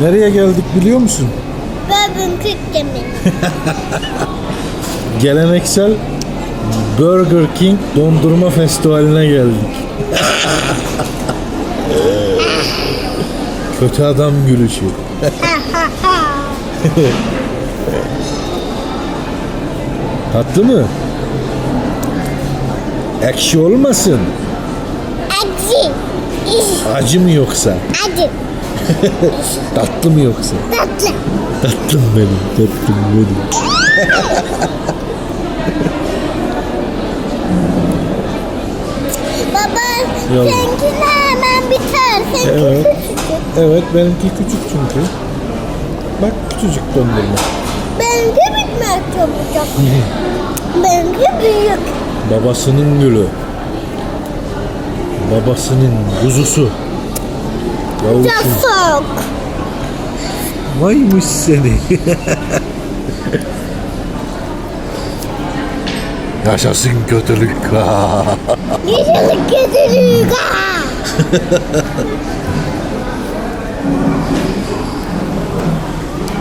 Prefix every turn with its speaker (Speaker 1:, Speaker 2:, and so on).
Speaker 1: Nereye geldik biliyor musun?
Speaker 2: Bourbon demek.
Speaker 1: Geleneksel Burger King dondurma festivaline geldik. Kötü adam gülüşü. Tatlı mı? Ekşi olmasın.
Speaker 2: Acı.
Speaker 1: Acı mı yoksa?
Speaker 2: Acı.
Speaker 1: Tatlı mı yoksa?
Speaker 2: Tatlı.
Speaker 1: Tatlım benim, tatlım benim.
Speaker 2: Baba
Speaker 1: Yok.
Speaker 2: seninki hemen biter. Seninki
Speaker 1: Evet.
Speaker 2: küçücük.
Speaker 1: Evet, benimki küçük çünkü. Bak küçücük dondurma.
Speaker 2: Benimki bitmek çabucak. Benimki büyük.
Speaker 1: Babasının gülü. Babasının kuzusu.
Speaker 2: Çok
Speaker 1: Yavuşum.
Speaker 2: soğuk.
Speaker 1: Vaymış seni. Yaşasın kötülük.
Speaker 2: Yeşillik kötülük.